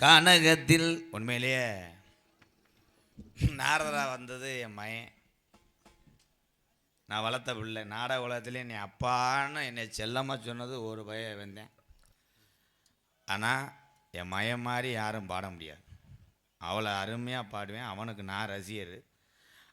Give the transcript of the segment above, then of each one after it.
கனகத்தில் உண்மையிலேயே நாரதரா வந்தது என் மயன் நான் வளர்த்த பிள்ளை. நாடக உலகத்துலேயே நீ அப்பான்னு என்னை செல்லமாக சொன்னது ஒரு பய வந்தேன். ஆனால் என் மயம் மாதிரி யாரும் பாட முடியாது. அவ்வளோ அருமையாக பாடுவேன். அவனுக்கு நான் ரசிகர்.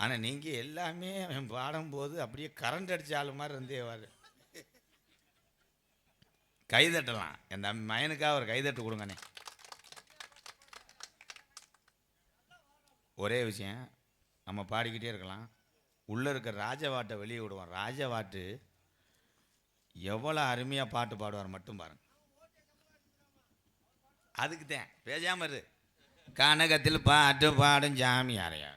ஆனால் நீங்கள் எல்லாமே அவன் பாடும்போது அப்படியே கரண்ட் அடித்த ஆள் மாதிரி இருந்தே வாரு கைதட்டலாம் என் தம்பி மயனுக்காக ஒரு கைதட்டு கொடுங்கண்ணே. ஒரே விஷயம் நம்ம பாடிக்கிட்டே இருக்கலாம். உள்ளே இருக்க ராஜவாட்டை வெளியே விடுவோம். ராஜவாட்டு எவ்வளோ அருமையாக பாட்டு பாடுவார் மட்டும் பாருங்க. அதுக்கு தான் பேசாமல் இரு. கனகத்தில் பாட்டு பாடும் ஜாமி ஜாமியாரையா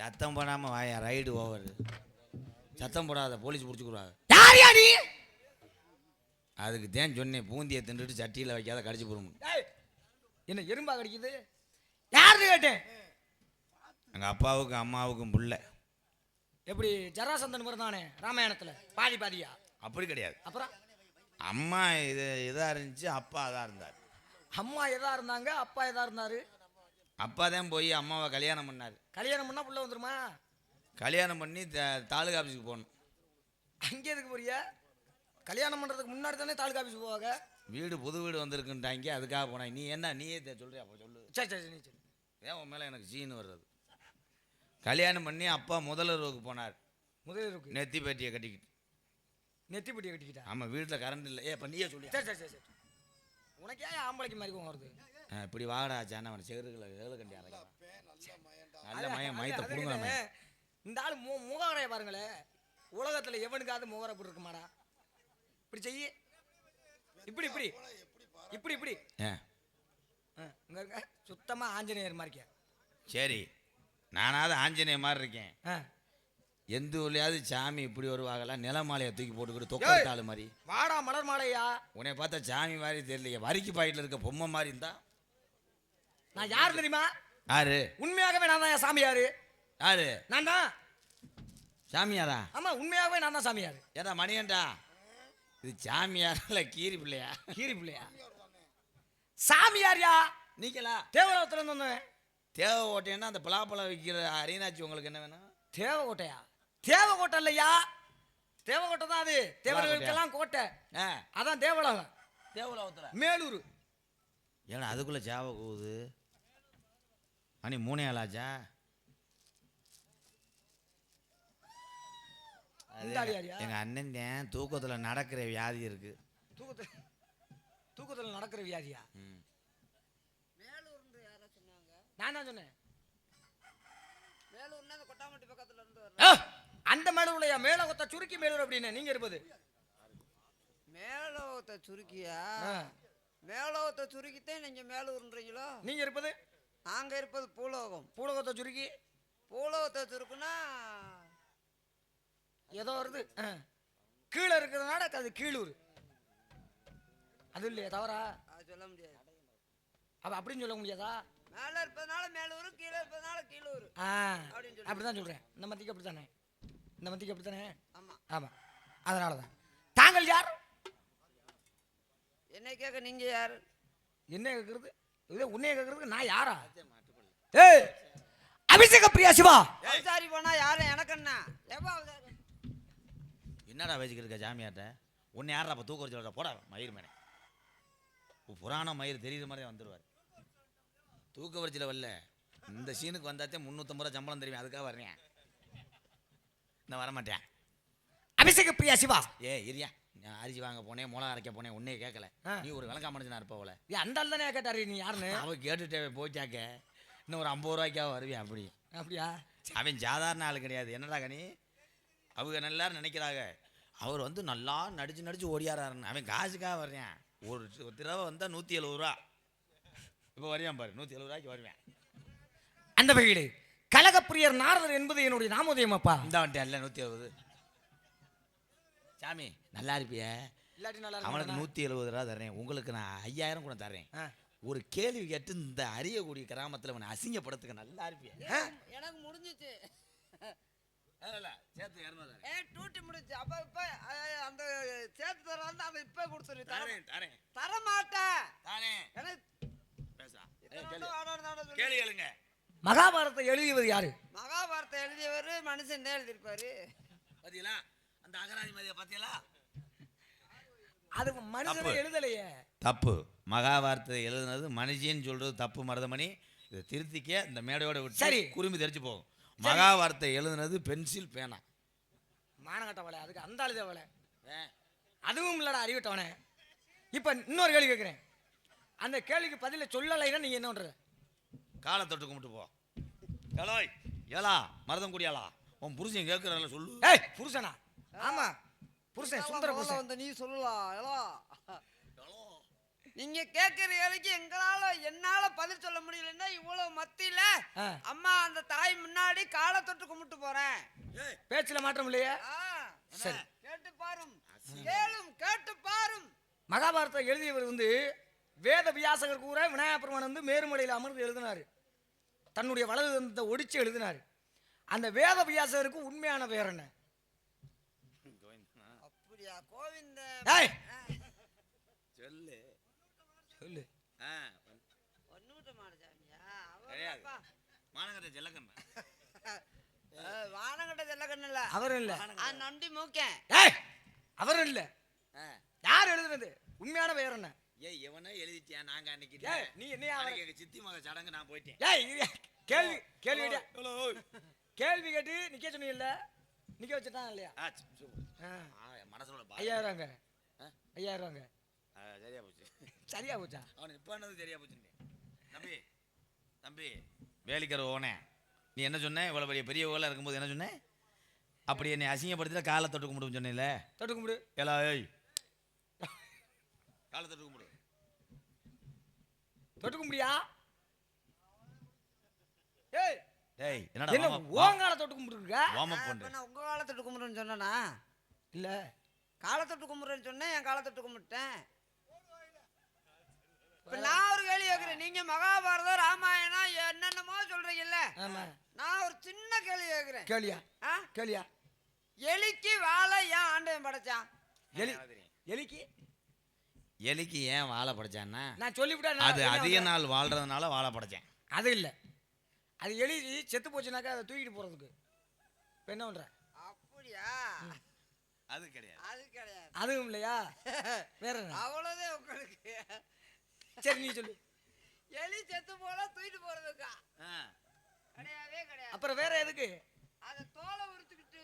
சத்தம் போடாமல் வாயா ரைடு ஓவர் சத்தம் போடாத போலீஸ் பிடிச்சிக்குருவாங்க. யார் யா நீ? அதுக்கு தான் சொன்னேன் பூந்தியை தின்றுட்டு சட்டியில் வைக்காத கடிச்சு போடும் என்ன எறும்பா கடிக்குது? யாருன்னு கேட்டேன். எங்கள் அப்பாவுக்கும் அம்மாவுக்கும் புள்ள. எப்படி ஜராசந்தன் தானே ராமாயணத்துல பாதி பாதியா? அப்படி கிடையாது. அப்புறம்? அம்மா இது இதாக இருந்துச்சு அப்பா அதாக இருந்தார். அம்மா எதா இருந்தாங்க அப்பா எதா இருந்தாரு? அப்பா தான் போய் அம்மாவை கல்யாணம் பண்ணார். கல்யாணம் பண்ணா புள்ள வந்துருமா? கல்யாணம் பண்ணி த- தாலுகா ஆஃபீஸுக்கு போகணும். அங்கே எதுக்கு போறிய? கல்யாணம் பண்றதுக்கு முன்னாடி தானே தாலுகா ஆஃபீஸ் போவாங்க? வீடு புது வீடு வந்திருக்குன்ட்டாங்க. அதுக்காக போனேன். நீ என்ன? நீயே தெ- சொல்றியா? அப்போ சொல்லு. சரி சரி நீ சொல்லு. ஏன் உன் மேலே எனக்கு சீனு வர்றது? கல்யாணம் பண்ணி அப்பா முதலுறவுக்கு போனார். முதலில் இருக்கு நெத்தி பேட்டியை கட்டிக்கிட்டு. நெத்தி பெட்டியை கட்டிக்கிட்டா? ஆமாம் வீட்டில் கரண்ட் இல்லை. ஏ இப்போ நீயே சொல்லி. சரி சரி சரி சரி. உனக்கு ஏன் ஆம்பளைக்கு மாதிரி வருது? இப்படி வாடா சாண அவன் செகுருகளை ஏழு கண்டி நல்ல மயம். மயத்தை மயம் இந்த ஆள் மு முகவரைய பாருங்களேன். உலகத்துல எவனுக்காவது முகவரை போட்டு இருக்குமாடா இப்படி செய்யி. இப்படி இப்படி. இப்படி இப்படி. இங்க இருக்க. சுத்தமா ஆஞ்சநேயர் மாதிரிக்க சரி. நானாவது ஆஞ்சநேய மாதிரி இருக்கேன். எந்த ஊர்லயாவது சாமி இப்படி வருவாங்களா நிலமாலையை தூக்கி போட்டுக்கிட்டு தொக்க ஆளு மாதிரி. வாடா மலர் மாலையா? உன்னை பார்த்தா சாமி மாதிரி தெரியலையே. வரிக்கு பாக்கெட்டில் இருக்க பொம்மை மாதிரி இருந்தா? நான் யார் தெரியுமா? யாரு? உண்மையாகவே நான் தான் சாமியாரு. யாரு? நான் தான். சாமியாரா? ஆமா உண்மையாகவே நான் தான் சாமியாரு. ஏடா மணியன்டா இது சாமியாரா இல்லை கீரி பிள்ளையா? கீரி பிள்ளையா? சாமியார்யா நீங்களா? தேவலோகத்துல இருந்து வந்தவன். தேவை ஓட்டேன்னா அந்த பலாப்பழம் விற்கிற அரியனாச்சி உங்களுக்கு என்ன வேணும்? தேவகோட்டையா தேவகோட்டை இல்லையா? தேவகோட்டை தான் அது. தேவர்களுக்கெல்லாம் கோட்டை. ஆ. அதான் தேவலோகம். தேவலோகத்தில். மேலூர். ஏடா அதுக்குள்ளே ஜாவ கூவுது மணி மூணே ஆளாச்சா? எங்கள் அண்ணன் தான் தூக்கத்தில் நடக்கிற வியாதி இருக்குது தூக்கத்துல தூக்கத்துல நடக்கிற வியாதியா? நான் தான் சொன்னேன். அந்த மேலூர்லையா? மேல கொத்த சுருக்கி மேலூர் அப்படின்னு நீங்க இருப்பது. மேலோகத்தை சுருக்கியா. மேலோகத்தை சுருக்கித்தான் நீங்க மேலூர்ன்றீங்களோ? நீங்க இருப்பது. நாங்க இருப்பது பூலோகம். பூலகத்தை சுருக்கி. பூலோகத்தை சுருக்குனா ஏதோ வருது. கீழே இருக்கிறதுனால அது கீழூர். அது இல்லையா தவறா? சொல்ல முடியாது. அப்ப அப்படின்னு சொல்ல முடியாதா? மேல இருப்பதனால மேலூர் கீழே இருப்பதனால கீழூர். அப்படிதான் சொல்றேன். இந்த மத்திக்கு அப்படித்தானே? இந்த மத்திக்கு அப்படித்தானே? ஆமா. ஆமா. அதனால தான் தாங்கள் யார்? என்ன கேட்க நீங்க யாரு? என்ன கேட்கறது? இது உன்னைய கேட்கறதுக்கு நான் யாரா? ஏய்! அபிஷேக பிரியா சிவா! அவசாரி போனா யாரும் எனக்கு என்ன? அவசாரி என்னடா வச்சுக்கிட்டு இருக்க ஜாமியாட்ட உன்னை யாரா அப்போ தூக்க வச்சு போடா மயிர் மேனே உன் புராண மயிர் தெரியுற மாதிரி வந்துடுவார் தூக்க வரிச்சில வரல. இந்த சீனுக்கு வந்தாத்தே முந்நூற்றம்பது ரூபா சம்பளம் தெரியும் அதுக்காக வர்றேன் நான் வரமாட்டேன். அபிஷேக பிரியா சிவா. ஏ இரியா. நான் அரிசி வாங்க போனேன் மிளகா அரைக்க போனேன் உன்னே கேட்கல. நீ ஒரு விளக்கா மனுஷனா இருப்ப போல. ஏ அந்த ஆள் தானே கேட்டாரு நீ யாருன்னு? அவ கேட்டுட்டே போச்சாக்க இன்னும் ஒரு ஐம்பது ரூபாய்க்காக வருவேன் அப்படி? அப்படியா? அவன் சாதாரண ஆள் கிடையாது. என்னடா கனி? அவங்க நல்லா நினைக்கிறாங்க. அவர் வந்து நல்லா நடிச்சு நடிச்சு ஓடியாராருன்னு அவன் காசுக்காக வர்றேன். ஒரு தடவை வந்தால் நூற்றி எழுபது ரூபா. இப்போ வரையான் பாரு நூற்றி எழுபது ரூபாய்க்கு வருவேன். அந்த வகையிலே கலகப்பிரியர் நாரதர் என்பது என்னுடைய நாமோதயம் அப்பா இந்த வந்துட்டேன் இல்லை நூற்றி எழுபது சாமி நல்லா இருப்பிய. இல்லாட்டி நல்லா அவனுக்கு நூற்றி எழுபது ரூபா தர்றேன். உங்களுக்கு நான் ஐயாயிரம் கூட தர்றேன். ஒரு கேள்வி கேட்டு இந்த அரியக்கூடிய கிராமத்தில் அவனை அசிங்கப்படுத்துக்க நல்லா இருப்பிய. எனக்கு முடிஞ்சிச்சு. சேர்த்து இரநூறு. ஏ டூட்டி முடிஞ்சு. அப்ப இப்ப அந்த சேர்த்து இப்ப கொடுத்துரு தர தாரேன் தாரேன். தர மாட்டேன் தானே எனக்கு சொல்லி- கேளு கேளுங்க. மகாபாரதத்தை எழுதியவர் யாரு? மகாபாரதம் எழுதியவர் மனுஷன் தான் எழுதியிருப்பாரு. பாத்தீங்களா? அந்த அகராதி மதிய பாத்தீங்களா? அது மனுஷனை. எழுதலையே. தப்பு. மகாபாரதத்தை எழுதுனது மனுஷின்னு சொல்றது தப்பு மருதமணி. இதை திருத்திக்க இந்த மேடையோட விட்டு சரி. குருமி தெரிச்சு போகும். மகாபாரதத்தை எழுதுனது பென்சில் பேனா. மானகட்டவளை அதுக்கு அந்த அழுதவளை அதுவும் இல்லடா அறிவிட்டவனே. இப்போ இன்னொரு கேள்வி கேட்குறேன் அந்த கேள்விக்கு பதில சொல்லலைன்னா நீங்க என்ன பண்ற காலை தொட்டு கும்பிட்டு போ. ஏலோய் ஏலா மருதம் குடியாளா? உன் புருஷன் கேட்கறல சொல்லு. ஏய் புருஷனா? ஆமா. புருஷன் சுந்தர புருஷன். வந்து நீ சொல்லலாம் ஏலோ நீங்க கேட்கிற வேலைக்கு எங்களால என்னால பதில் சொல்ல முடியலன்னா இவ்வளவு மத்தியில. அம்மா அந்த தாய் முன்னாடி காலை தொட்டு கும்பிட்டு போறேன். பேச்சுல மாற்றம் இல்லையே? ஆ, சரி. கேட்டு பாரும். கேளும் கேட்டு பாரும். மகாபாரதத்தை எழுதியவர் வந்து வேத வியாசகர் கூற விநாயகப் பெருமான் வந்து மேருமலையில் அமர்ந்து எழுதினார். தன்னுடைய வலது தந்தத்தை ஒடிச்சு எழுதினார். அந்த வேத வியாசகருக்கு உண்மையான பேர் என்ன? அப்படியா? கோவிந்த ஏய் சொல்லு சொல்லு ஒண்ணுகிட்ட மாடசாமியா கிடையாது. மாநகர ஜெல்லக்கண்ண வானங்கட்ட செல்லக்கண்ணு இல்ல அவரும் இல்ல ஆ, நொண்டி மூக்கேன். ஏய் அவரும் இல்ல யார் எழுதுனது? உண்மையான பெயர் என்ன? ஏய் எவனோ எழுதிட்டியா? நாங்க அன்னைக்கு நீ எங்க சித்தி மக சடங்கு நான் போயிட்டேன். ஏய் கேள்வி கேள்வி? கேள்வி கேட்டு நிக்க சொன்னீங்கல்ல? நிக்க வச்சுட்டான் இல்லையா? மனசுல பா- ஐயாயிரங்க? ஐயாயிரங்க சரியா போச்சு. சரியா போச்சா? அவனுக்கு இப்போ என்னது சரியா போச்சுன்னு தம்பி தம்பி. வேலிக்கிற ஓனே. நீ என்ன சொன்ன? இவ்வளோ பெரிய பெரிய ஓலை இருக்கும்போது என்ன சொன்ன? அப்படி என்னை அசிங்கப்படுத்தில காலை தொட்டு கும்பிடுன்னு சொன்னேன்ல. தொட்டு கும்பிடு ஏலா ஏய். காலை தொட்டு கும்பிடு தொட்டு கும்பிடியா ஏய். டேய் என்னடா என்ன அப் ஓங்கால தொட்டு கும்பிட்டுருக்க வார்ம் பண்ணு நான் உங்க காலை தொட்டு கும்பிடுன்னு சொன்னேனா? இல்ல. காலை தொட்டு கும்பிடுறேன்னு சொன்னேன் என் காலை தொட்டு கும்பிட்டேன் இப்ப நான் ஒரு கேள்வி கேட்கிறேன் நீங்க மகாபாரதம் ராமாயணம் ஆமா. நான் ஒரு சின்ன கேள்வி கேட்கிறேன் கேளியா? ஆ? கேளியா? எலிக்கு வாழை ஏன் ஆண்டவன் படைச்சான்? எலி எலிக்கு? எலிக்கு ஏன் வாழை படைச்சான்னா நான் சொல்லிவிட்டேன் அது அதிக நாள் வாழ்றதுனால வாழை படைச்சேன். அது இல்ல. அது எலி செத்து போச்சுனாக்கா அதை தூக்கிட்டு போறதுக்கு. இப்ப என்ன பண்ற? அப்படியா? அது கிடையாது. அது கிடையாது. அதுவும் இல்லையா? வேற என்ன? அவ்வளவுதான் உங்களுக்கு. சரி நீ சொல்லு. எலி செத்து போல தூக்கிட்டு கிடையாது அப்புறம் வேற எதுக்கு? அதை தோலை உரிச்சுக்கிட்டு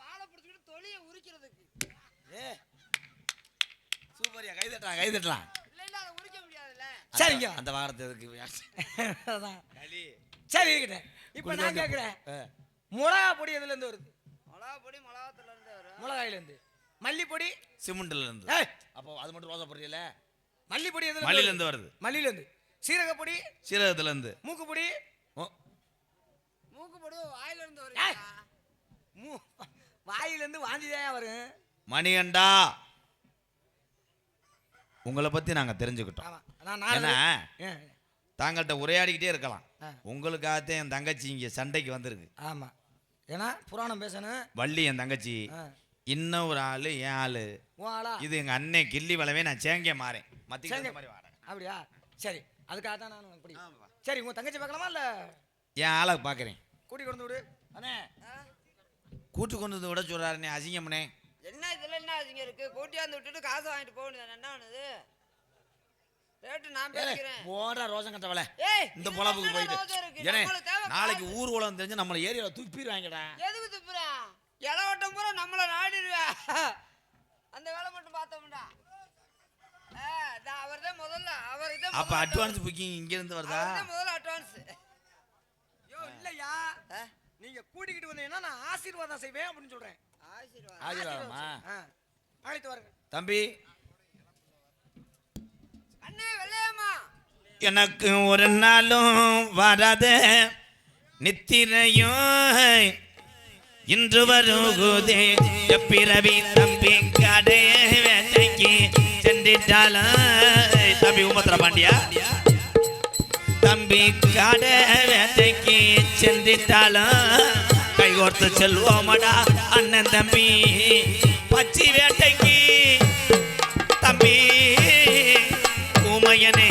வாழை பிடிச்சிக்கிட்டு தொலியை உரிக்கிறதுக்கு. ஏ சூப்பரியா கை தட்டலாம் கை தட்டலாம் இல்ல இல்ல அதை உரிக்க முடியாதுல்ல. சரிங்க அந்த வாரத்தை எதுக்கு? அதான். களி. சரி இருக்கட்டேன் இப்போ நான் கேட்குறேன் மிளகா பொடி எதுல இருந்து வருது? மிளகா பொடி மிளகாத்துல இருந்து வரும். மிளகாயில இருந்து மல்லிப்பொடி? சிமெண்ட்ல இருந்து ஏய் அப்போ அது மட்டும் ரோசா மல்லிப்பொடி எதுல மல்லில இருந்து இருந்து வருது. மல்லியில இருந்து சீரகப்பொடி? சீரகத்துல இருந்து மூக்குப்பொடி? ஓ, மூக்கு பொடி வாயில இருந்து ஏய். வரும் மூ வாயில இருந்து வாந்தி தான் வரும் மணிகண்டா! உங்களை பத்தி நாங்க தெரிஞ்சுக்கிட்டோம். ஆமா நான் நான் ஏன்னா தாங்கள்கிட்ட உரையாடிக்கிட்டே இருக்கலாம். உங்களுக்காகத்தான் என் தங்கச்சி இங்க சண்டைக்கு வந்திருக்கு. ஆமா. ஏன்னா புராணம் பேசணும் வள்ளி என் தங்கச்சி. இன்னும் ஒரு ஆளு என் ஆளு. இது எங்க அண்ணன் கிள்ளி வளவே நான் சேங்க மாறேன். மத்திய மாதிரி வாரேன் அப்படியா? சரி. அதுக்காக தான் நான் சரி உங்க தங்கச்சி பார்க்கலாமா இல்ல? என் ஆளை பாக்குறேன் கூட்டி கொண்டு விடு. அண்ணே. கூட்டு கொண்டு வந்து விட சொல்றாரு நீ அசிங்கம்னே. என்ன இதுல என்ன அதிகம் இருக்கு? கூட்டியாந்து விட்டுட்டு காசு வாங்கிட்டு போக வேண்டியது என்ன பண்ணுது ரேட்டு நான் பேசிக்கிறேன். போடா ரோசம் கட்டவள ஏய் இந்த பொழப்புக்கு போயிட்டு. ரோஜா இருக்கு? ஏனே நாளைக்கு. ஊர் உலகம் தெரிஞ்சு நம்மள ஏரியாவில் துப்பிடுவாங்கடா. எதுக்கு துப்புறான் இளவட்டம் பூரா நம்மள நாடிடுவா. அந்த வேலை மட்டும் பார்த்தோம்டா. அவர் தான் முதல்ல அவர் தான் அப்ப அட்வான்ஸ் புக்கிங் இங்க இருந்து வருதா? முதல்ல அட்வான்ஸ் நீங்க கூட்டிக்கிட்டு வந்தீங்கன்னா நான் ஆசீர்வாதம் செய்வேன் அப்படின்னு சொல்றேன். ஆசீர்வாதம். ஆதிவாரமா ஆ அழைத்து வாருங்க. தம்பி. அண்ணே வெள்ளையம்மா. எனக்கு ஒரு நாளும் வராத நித்திரையும் இன்று வருகுதே எப்பிறவி தம்பி கடைய வேட்டைக்கு சென்றிட்டாலும் தம்பி உமத்திர பாண்டியா? தம்பி காட வேட்டைக்கு சென்றிட்டாலும் கைகோர்த்து செல்வோமடா அண்ணன் தம்பி. பச்சி வேட்டைக்கு தம்பி கூமையனே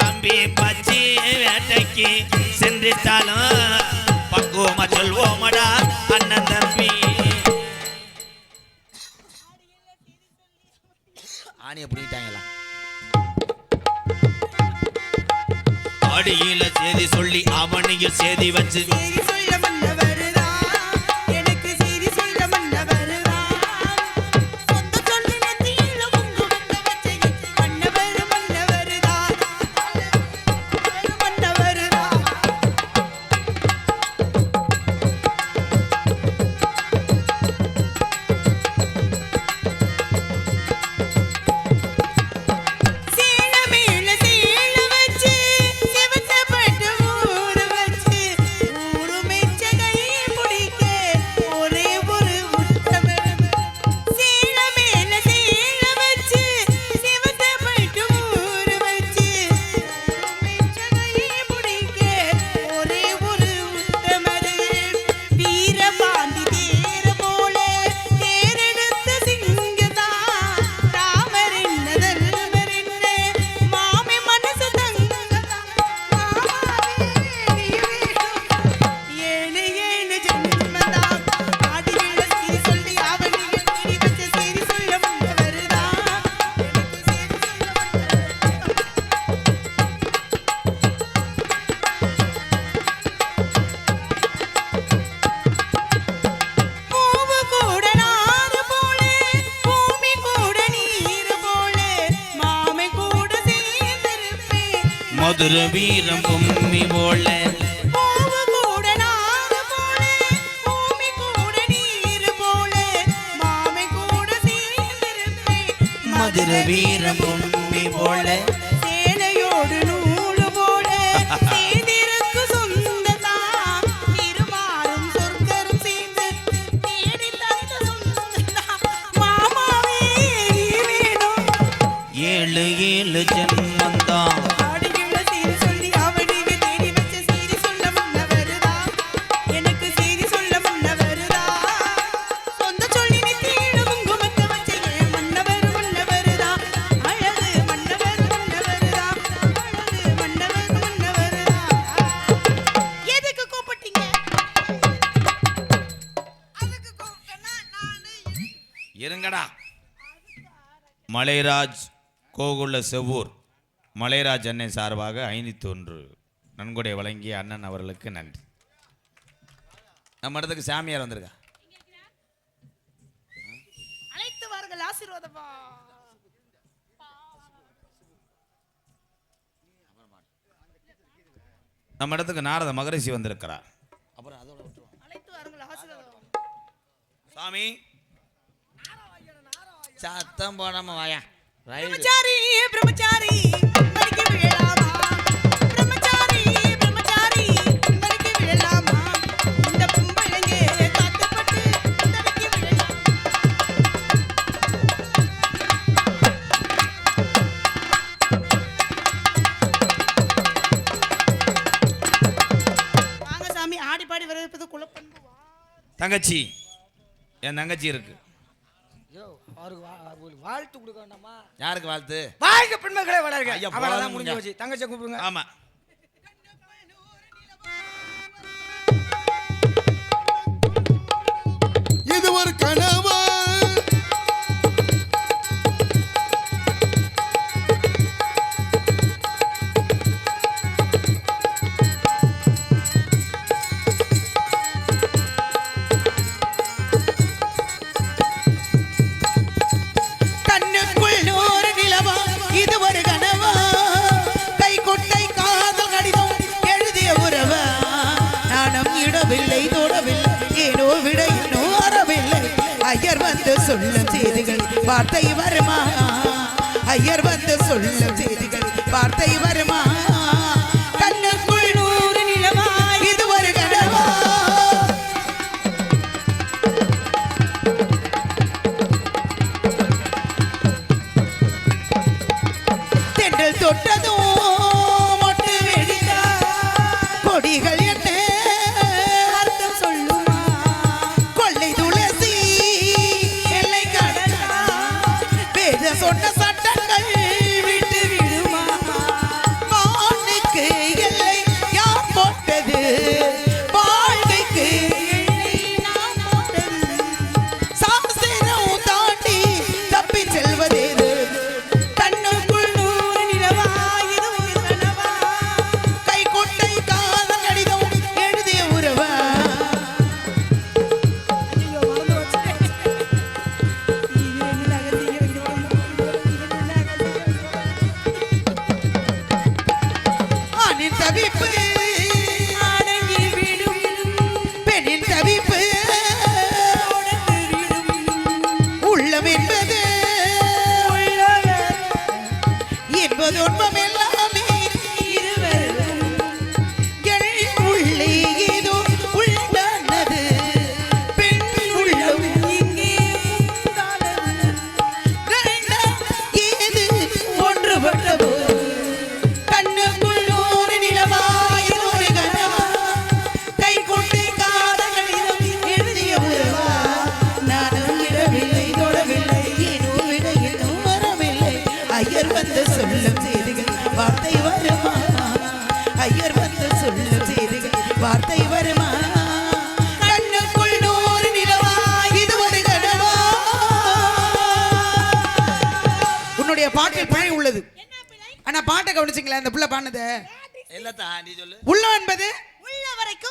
தம்பி பச்சி வேட்டைக்கு சென்றிட்டாலும் பக்குவமா சொல்வோமடா அண்ணன் தம்பி. ஆணி அப்படி அடியில சேதி சொல்லி அவனையும் சேதி வச்சு. திருவீரம் பொம்மி போல. மதுர வீரம் பொம்மி போல சேனையோடு மலைராஜ் கோகுல செவ்வூர் மலைராஜ் அண்ணன் சார்பாக ஐநூற்றி ஒன்று. நன்கொடை வழங்கிய அண்ணன் அவர்களுக்கு நன்றி. நம்ம இடத்துக்கு சாமியார் வந்திருக்கா? அழைத்து வாருங்கள் ஆசீர்வாதமா. நம்ம இடத்துக்கு நாரத மகரிஷி வந்திருக்கிறார். அப்புறம் அதோட சாமி. சத்தம் போடாம வாயா. பிரம்மச்சாரி பிரம்மச்சாரி தங்கச்சி. என் தங்கச்சி இருக்குது அவருக்கு வாழ்த்து கொடுக்க வேண்டாமா? யாருக்கு வாழ்த்து? வாழ்க பெண்மக்களே வளருங்க அவ்வளவுதான் முடிஞ்சு போச்சு. தங்கச்சி கூப்பிடுங்க. ஆமா. இது ஒரு கனவா? கவனிச்சிங்களா இந்த புள்ள பாடுனது. இல்லத்தா நீ சொல்லு. உள்ள என்பது